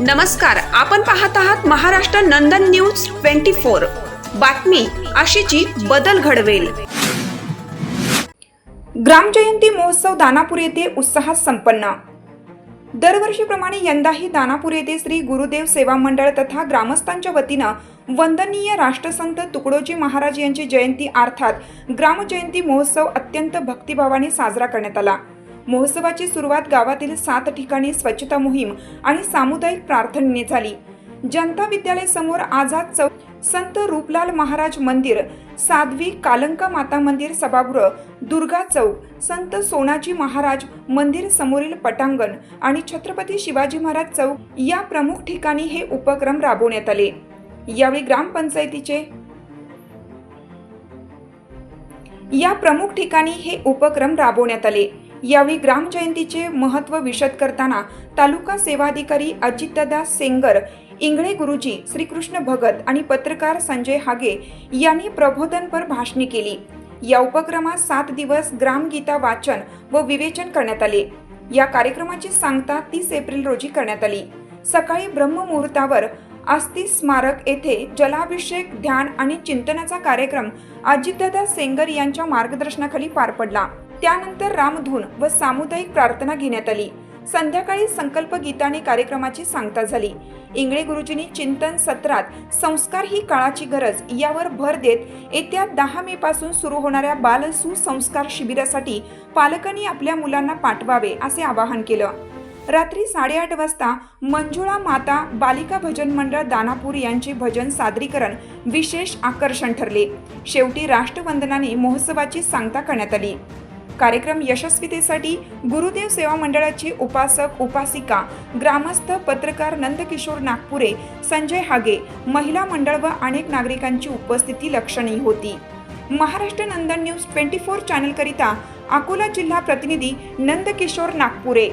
नमस्कार आपण पाहत आहात Maharashtra Nandan news twenty four. बातमी अशीची बदल घडवेल. ग्रामजयंती महोत्सव दानापूर येथे उत्साहात संपन्न. दरवर्षीप्रमाणे यंदाही दानापूर येथे श्री गुरुदेव सेवा मंडळ तथा ग्रामस्थांच्या वतीनं वंदनीय राष्ट्रसंत तुकडोजी महाराज यांची जयंती अर्थात ग्रामजयंती महोत्सव अत्यंत भक्तिभावाने साजरा करण्यात आला. महोत्सवाची सुरुवात गावातील सात ठिकाणी स्वच्छता मोहीम आणि सामुदायिक प्रार्थनेने झाली. जनता विद्यालय समोर आझाद चौक संत रूपलाल महाराज मंदिर साध्वी कालंका माता मंदिर सभागृह दुर्गा चौक संत सोनाजी महाराज मंदिर समोरील पटांगण आणि छत्रपती शिवाजी महाराज चौक या प्रमुख ठिकाणी हे उपक्रम राबवण्यात आले. यावेळी ग्रामपंचायतीचे या प्रमुख ठिकाणी हे उपक्रम राबवण्यात आले. यावेळी ग्रामजयंतीचे महत्त्व विशद करताना तालुका सेवाधिकारी अजितदादा सेंगर इंगळे गुरुजी श्रीकृष्ण भगत आणि पत्रकार संजय हागे यांनी प्रबोधनपर भाषणे केली. या उपक्रमात सात दिवस ग्रामगीता वाचन व विवेचन करण्यात आले. या कार्यक्रमाची सांगता तीस एप्रिल रोजी करण्यात आली. सकाळी ब्रह्ममुहूर्तावर आस्ती स्मारक येथे जलाभिषेक ध्यान आणि चिंतनाचा कार्यक्रम अजितदादा सेंगर यांच्या मार्गदर्शनाखाली पार पडला. त्यानंतर रामधून व सामुदायिक प्रार्थना घेण्यात आली. संध्याकाळी संकल्प गीताने कार्यक्रमाची सांगता झाली. इंगळे गुरुजींनी चिंतन सत्रात संस्कार ही काळाची गरज यावर भर देत येत्या दहा मे पासून सुरू होणाऱ्या बाल सुसंस्कार शिबिरासाठी पालकांनी आपल्या मुलांना पाठवावे असे आवाहन केलं. रात्री साडेआठ वाजता मंजुळा माता बालिका भजन मंडळ दानापूर यांचे भजन सादरीकरण विशेष आकर्षण ठरले. शेवटी राष्ट्रवंदनाने महोत्सवाची सांगता करण्यात आली. कार्यक्रम यशस्वीतेसाठी गुरुदेव सेवा मंडळाचे उपासक उपासिका ग्रामस्थ पत्रकार नंदकिशोर नागपुरे संजय हागे महिला मंडळ व अनेक नागरिकांची उपस्थिती लक्षणीय होती. Maharashtra Nandan news twenty four चॅनलकरिता Akola जिल्हा प्रतिनिधी नंदकिशोर नागपुरे.